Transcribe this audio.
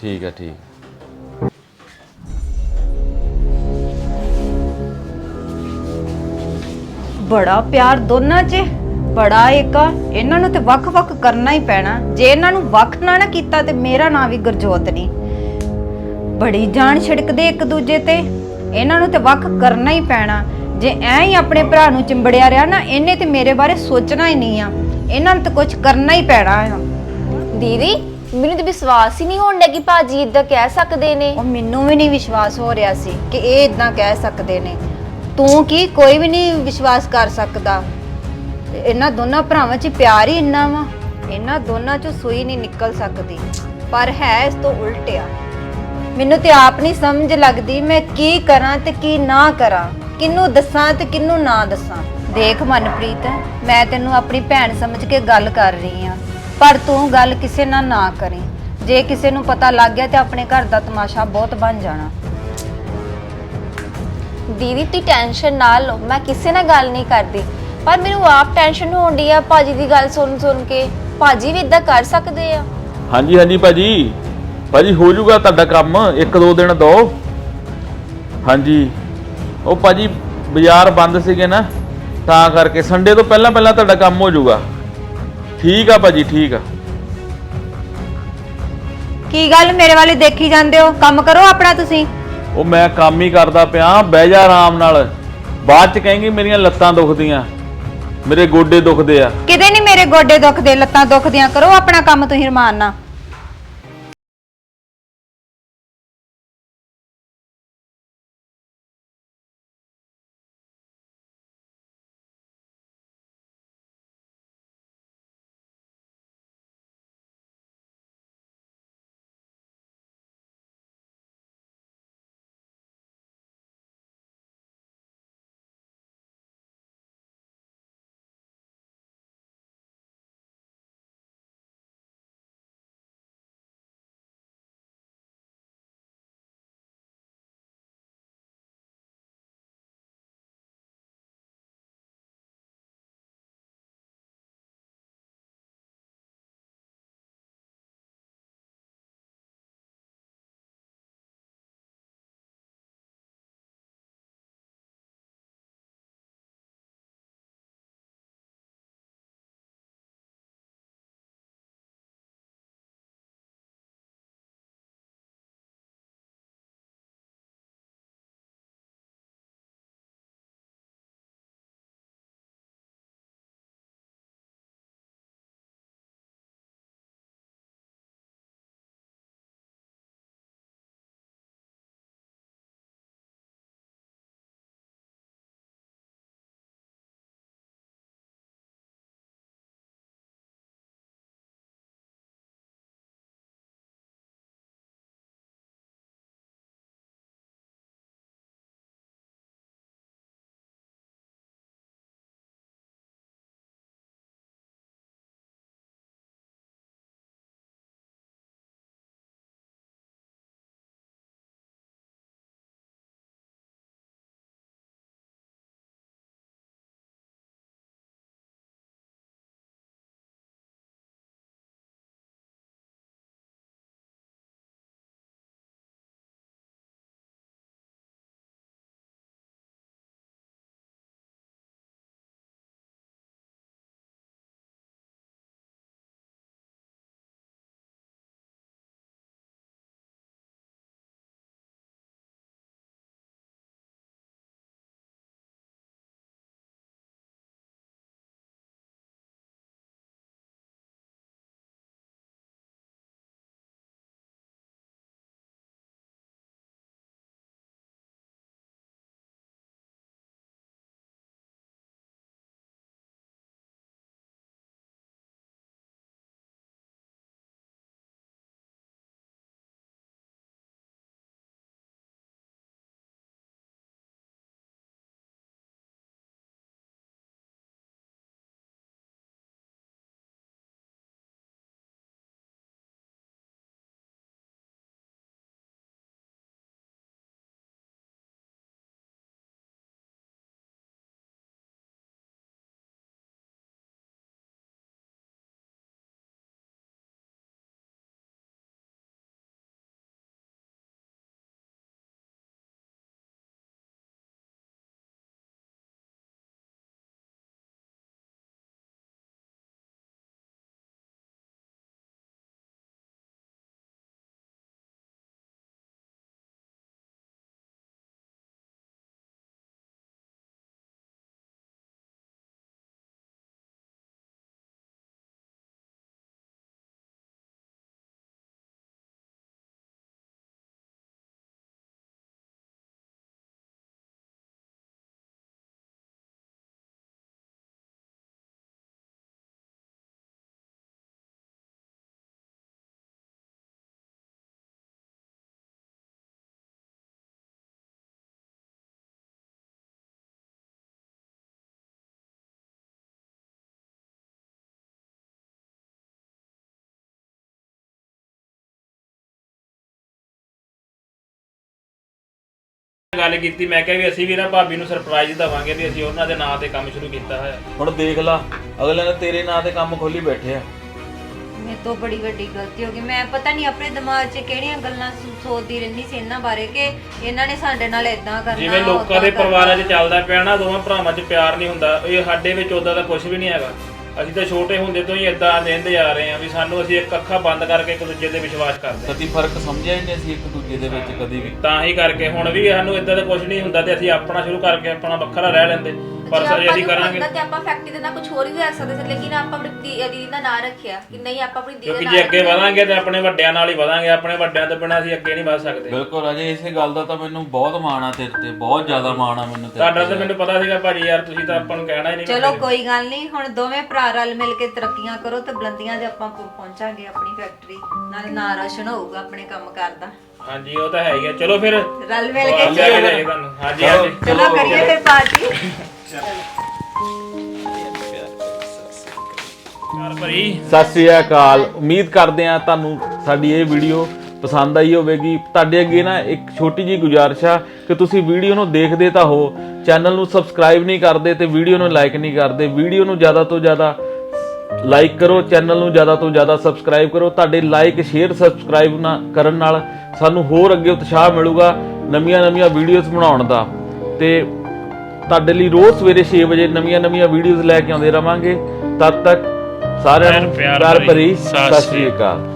ਠੀਕ ਹੈ ਠੀਕ। ਬੜਾ ਪਿਆਰ ਦੋਨਾਂ 'ਚ ਬੜਾ ਏਕਾ। ਇਹਨਾਂ ਨੂੰ ਤੇ ਵੱਖ-ਵੱਖ ਕਰਨਾ ਹੀ ਪੈਣਾ। ਜੇ ਇਹਨਾਂ ਨੂੰ ਵੱਖ ਨਾ ਨਾ ਕੀਤਾ ਤੇ ਮੇਰਾ ਨਾਂ ਵੀ ਗੁਰਜੋਤ ਨਹੀਂ। ਬੜੀ ਜਾਨ ਛਿੜਕਦੇ ਇੱਕ ਦੂਜੇ ਤੇ। ਇਹਨਾਂ ਨੂੰ ਤੇ ਵੱਖ ਕਰਨਾ ਹੀ ਪੈਣਾ। ਜੇ ਐ ਹੀ ਆਪਣੇ ਭਰਾ ਨੂੰ ਚਿੰਬੜਿਆ ਰਿਹਾ ਨਾ ਇਹਨੇ ਤੇ ਮੇਰੇ ਬਾਰੇ ਸੋਚਣਾ ਹੀ ਨਹੀਂ ਆ। ਇਹਨਾਂ ਨੂੰ ਤੇ ਕੁਝ ਕਰਨਾ ਹੀ ਪੈਣਾ ਆ। ਦੀਦੀ ਮੈਨੂੰ ਤਾਂ ਵਿਸ਼ਵਾਸ ਹੀ ਨਹੀਂ ਹੋਣ ਡਿਆ ਕਿ ਭਾਜੀ ਇਦਾਂ ਕਹਿ ਸਕਦੇ ਨੇ। ਉਹ ਮੈਨੂੰ ਵੀ ਨਹੀਂ ਵਿਸ਼ਵਾਸ ਹੋ ਰਿਹਾ ਸੀ ਕਿ ਇਹ ਇਦਾਂ ਕਹਿ ਸਕਦੇ ਨੇ। ਤੂੰ ਕੀ ਕੋਈ ਵੀ ਨਹੀਂ ਵਿਸ਼ਵਾਸ ਕਰ ਸਕਦਾ। ਤੇ ਇਹਨਾਂ ਦੋਨਾਂ ਭਰਾਵਾਂ 'ਚ ਪਿਆਰ ਹੀ ਇੰਨਾ ਵਾ। ਇਹਨਾਂ ਦੋਨਾਂ 'ਚੋਂ ਸੂਈ ਨਹੀਂ ਨਿਕਲ ਸਕਦੀ। ਪਰ ਹੈ ਇਸ ਤੋਂ ਉਲਟ ਆ ਮੈਨੂੰ ਤੇ ਆਪ ਨਹੀਂ ਸਮਝ ਲੱਗਦੀ ਮੈਂ ਕੀ ਕਰਾਂ ਤੇ ਕੀ ਨਾ ਕਰਾਂ। ਕਿਹਨੂੰ ਦੱਸਾਂ ਤੇ ਕਿਹਨੂੰ ਨਾ ਦੱਸਾਂ। ਦੇਖ ਮਨਪ੍ਰੀਤ, ਮੈਂ ਤੈਨੂੰ ਆਪਣੀ ਭੈਣ ਸਮਝ ਕੇ ਗੱਲ ਕਰ ਰਹੀ ਆ ਪਰ ਤੂੰ ਗੱਲ ਕਿਸੇ ਨਾਲ ਨਾ ਕਰੀ। ਜੇ ਕਿਸੇ ਨੂੰ ਪਤਾ ਲੱਗ ਗਿਆ ਤੇ ਆਪਣੇ ਘਰ ਦਾ ਤਮਾਸ਼ਾ ਬਹੁਤ ਬਣ ਜਾਣਾ। ਦੀਦੀ ਤੀ ਟੈਨਸ਼ਨ ਨਾ ਲਓ ਮੈਂ ਕਿਸੇ ਨਾਲ ਗੱਲ ਨਹੀਂ ਕਰਦੀ। ਪਰ ਮੈਨੂੰ ਆਪ ਟੈਨਸ਼ਨ ਹੋਣ ਡਈ ਆ ਭਾਜੀ ਦੀ ਗੱਲ ਸੁਣ ਸੁਣ ਕੇ। ਭਾਜੀ ਵੀ ਇਦਾਂ ਕਰ ਸਕਦੇ ਆ। ਹਾਂਜੀ ਹਾਂਜੀ ਭਾਜੀ। ਭਾਜੀ ਹੋ ਜਾਊਗਾ ਤੁਹਾਡਾ ਕੰਮ ਇੱਕ ਦੋ ਦਿਨ ਦੋ। ਹਾਂਜੀ। ਉਹ ਭਾਜੀ ਬਾਜ਼ਾਰ ਬੰਦ ਸੀਗੇ ਨਾ ਤਾਂ ਕਰਕੇ ਸੰਡੇ ਤੋਂ ਪਹਿਲਾਂ ਪਹਿਲਾਂ ਤੁਹਾਡਾ ਕੰਮ ਹੋ ਜਾਊਗਾ। ਠੀਕ ਆ ਭਾਜੀ ਠੀਕ ਆ। ਕੀ ਗੱਲ ਮੇਰੇ ਵਾਲੇ ਦੇਖੀ ਜਾਂਦੇ ਹੋ? ਕੰਮ ਕਰੋ ਆਪਣਾ ਤੁਸੀਂ। ਉਹ ਮੈਂ ਕੰਮ ਹੀ ਕਰਦਾ ਪਿਆ ਬਹਿ ਜਾ ਆਰਾਮ ਨਾਲ। ਬਾਅਦ ਚ ਕहेंगे ਮੇਰੀਆਂ ਲੱਤਾਂ ਦੁਖਦੀਆਂ। ਮੇਰੇ ਗੋਡੇ ਦੁਖਦੇ ਆ। ਕਿਤੇ ਨਹੀਂ ਮੇਰੇ ਗੋਡੇ ਦੁਖਦੇ ਲੱਤਾਂ ਦੁਖਦੀਆਂ। ਕਰੋ ਆਪਣਾ ਕੰਮ ਤੁਸੀਂ ਰਮਾਨ ਨਾਲ। ਗੱਲ ਕੀਤੀ ਮੈਂ ਕਿਹਾ ਵੀ ਅਸੀਂ ਵੀ ਨਾ ਭਾਬੀ ਨੂੰ ਸਰਪ੍ਰਾਈਜ਼ ਦਵਾਂਗੇ ਵੀ ਅਸੀਂ ਉਹਨਾਂ ਦੇ ਨਾਂ ਤੇ ਕੰਮ ਸ਼ੁਰੂ ਕੀਤਾ ਹੋਇਆ। ਹੁਣ ਦੇਖ ਲਾ ਅਗਲੇ ਨੇ ਤੇਰੇ ਨਾਂ ਤੇ ਕੰਮ ਖੋਲੀ ਬੈਠੇ ਆ। ਮੇਰੇ ਤੋਂ ਬੜੀ ਵੱਡੀ ਗਲਤੀ ਹੋ ਗਈ। ਮੈਂ ਪਤਾ ਨਹੀਂ ਆਪਣੇ ਦਿਮਾਗ 'ਚ ਕਿਹੜੀਆਂ ਗੱਲਾਂ ਸੋ- ਸੋਚਦੀ ਰਹਿੰਦੀ ਸੀ ਇਹਨਾਂ ਬਾਰੇ ਕਿ ਇਹਨਾਂ ਨੇ ਸਾਡੇ ਨਾਲ ਇਦਾਂ ਕਰਨਾ ਜਿਵੇਂ ਲੋਕਾਂ ਓਦਾਂ ਦੇ ਕਰਨਾ। ਪਰਿਵਾਰਾਂ 'ਚ ਚੱਲਦਾ ਪਿਆ ਨਾ ਦੋਵਾਂ ਭਰਾਵਾਂ 'ਚ ਪਿਆਰ ਨਹੀਂ ਹੁੰਦਾ। ਇਹ ਸਾਡੇ ਵਿੱਚ ਉਦਾਂ ਦਾ ਕੁਝ ਵੀ ਨਹੀਂ ਹੈਗਾ। ਅਸੀਂ ਤਾਂ ਛੋਟੇ ਹੁੰਦੇ ਤੋਂ ਹੀ ਇਦਾਂ ਰਹਿੰਦੇ ਆ ਰਹੇ ਆ ਵੀ ਸਾਨੂੰ ਅਸੀਂ ਇੱਕ ਅੱਖਾਂ ਬੰਦ ਕਰਕੇ ਇੱਕ ਦੂਜੇ ਤੇ ਵਿਸ਼ਵਾਸ ਕਰਦੇ ਹਾਂ। ਕਦੀ ਫ਼ਰਕ ਸਮਝਿਆ ਹੀ ਨਹੀਂ ਅਸੀਂ ਇੱਕ ਦੂਜੇ ਦੇ ਵਿੱਚ ਕਦੀ ਵੀ ਤਾਂ ਹੀ ਕਰਕੇ ਹੁਣ ਵੀ ਸਾਨੂੰ ਇਦਾਂ ਦਾ ਕੁਝ ਨਹੀਂ ਹੁੰਦਾ ਤੇ ਅਸੀਂ ਆਪਣਾ ਸ਼ੁਰੂ ਕਰਕੇ ਆਪਣਾ ਵੱਖਰਾ ਰਹਿ ਲੈਂਦੇ ਪਰ ਜੇ ਅਸੀਂ ਕਰਾਂਗੇ। ਤੇ ਆਪਾਂ ਫੈਕਟਰੀ ਦੇ ਨਾਲ ਕੁਝ ਹੋਰ ਵੀ ਰੱਖ ਸਕਦੇ ਸੀ ਲੇਕਿਨ ਆਪਾਂ ਆਪਣੀ ਦੀ- ਦੀਦੀ ਦਾ ਨਾਂ ਰੱਖਿਆ ਕਿ ਨਹੀਂ ਆਪਾਂ ਆਪਣੀ ਦੀਦੀ ਕਿਉਂਕਿ ਦਾ ਜੇ ਨਾਂ ਅੱਗੇ ਵਧਾਂਗੇ ਤੇ ਆਪਣੇ ਵੱਡਿਆਂ ਨਾਲ ਹੀ ਵਧਾਂਗੇ ਆਪਣੇ ਵੱਡਿਆਂ ਤੋਂ ਬਿਨਾਂ ਅਸੀਂ ਅੱਗੇ ਨਹੀਂ ਵਧ ਸਕਦੇ। ਬਿਲਕੁਲ ਅਜੇ ਇਸੇ ਗੱਲ ਦਾ ਤਾਂ ਮੈਨੂੰ ਬਹੁਤ ਮਾਣ ਆ ਤੇਰੇ ਤੇ ਬਹੁਤ ਜ਼ਿਆਦਾ ਮਾਣ ਆ ਮੈਨੂੰ ਤੇਰੇ ਤੁਹਾਡਾ ਤਾਂ ਮੈਨੂੰ ਪਤਾ ਸੀਗਾ ਭਾਜੀ ਯਾਰ ਤੁਸੀਂ ਤਾਂ ਆਪਾਂ ਨੂੰ ਕਹਿਣਾ ਹੀ ਨਹੀਂ ਚਲੋ ਕੋਈ ਗੱਲ ਨਹੀਂ ਹੁਣ ਦੋਵੇਂ ਭਰਾ ਰਲ ਮਿਲ ਕੇ ਤਰੱਕੀਆਂ ਕਰੋ ਤੇ ਬੁਲੰਦੀਆਂ ਤੇ ਆਪਾਂ ਪਹੁੰ- ਪਹੁੰਚਾਂਗੇ ਆਪਣੀ ਫੈਕਟਰੀ ਨਾਲੇ ਨਾਂ ਰੋਸ਼ਨ ਹੋਊਗਾ ਆਪਣੇ ਕੰਮ ਕਰਦਾ ਹਾਂਜੀ ਉਹ ਤਾਂ ਹੈ ਹੀ ਆ। ਚਲੋ ਫਿਰ ਰਲ ਮਿਲ ਕੇ ਤੁਹਾਨੂੰ। ਹਾਂਜੀ ਹਾਂਜੀ। ਚਲੋ ਕਰੀਏ ਫਿਰ ਪਾਰਟੀ ਘਰ ਭਰੀ ਸਤਿ ਸ੍ਰੀ ਅਕਾਲ। ਉਮੀਦ ਕਰਦੇ ਆ ਤੁਹਾਨੂੰ ਸਾਡੀ ਇਹ ਵੀਡੀਓ ਪਸੰਦ ਆਈ ਹੋਵੇਗੀ। ਤੁਹਾਡੇ ਅੱਗੇ ਨਾ ਇੱਕ ਛੋਟੀ ਜੀ ਗੁਜ਼ਾਰਿਸ਼ ਆ ਕਿ ਤੁਸੀਂ ਵੀਡੀਓ ਨੂੰ ਦੇਖਦੇ ਤਾਂ ਹੋ, ਚੈਨਲ ਨੂੰ ਸਬਸਕ੍ਰਾਈਬ ਨਹੀਂ ਕਰਦੇ ਤੇ ਵੀਡੀਓ ਨੂੰ ਲਾਈਕ ਨਹੀਂ ਕਰਦੇ। ਵੀਡੀਓ ਨੂੰ ਜ਼ਿਆਦਾ ਤੋਂ ਜ਼ਿਆਦਾ ਲਾਈਕ ਕਰੋ, ਚੈਨਲ ਨੂੰ ਜ਼ਿਆਦਾ ਤੋਂ ਜ਼ਿਆਦਾ ਸਬਸਕ੍ਰਾਈਬ ਕਰੋ। ਤੁਹਾਡੇ ਲਾਈਕ, ਸ਼ੇਅਰ, ਸਬਸਕ੍ਰਾਈਬ ਨਾ ਕਰਨ ਨਾਲ ਸਾਨੂੰ ਹੋਰ ਅੱਗੇ ਉਤਸ਼ਾਹ ਮਿਲੂਗਾ ਨਵੀਆਂ-ਨਵੀਆਂ ਵੀਡੀਓਜ਼ ਬਣਾਉਣ ਦਾ। ਤੇ ਤੁਹਾਡੇ ਲਈ ਰੋਜ਼ ਸਵੇਰੇ 6 ਵਜੇ ਨਵੀਆਂ-ਨਵੀਆਂ ਵੀਡੀਓਜ਼ ਲੈ ਕੇ ਆਉਂਦੇ ਰਵਾਂਗੇ। ਤਦ ਤੱਕ ਸਾਰਿਆਂ ਨੂੰ ਪਿਆਰ ਭਰੀ ਸਤਿ ਸ੍ਰੀ ਅਕਾਲ।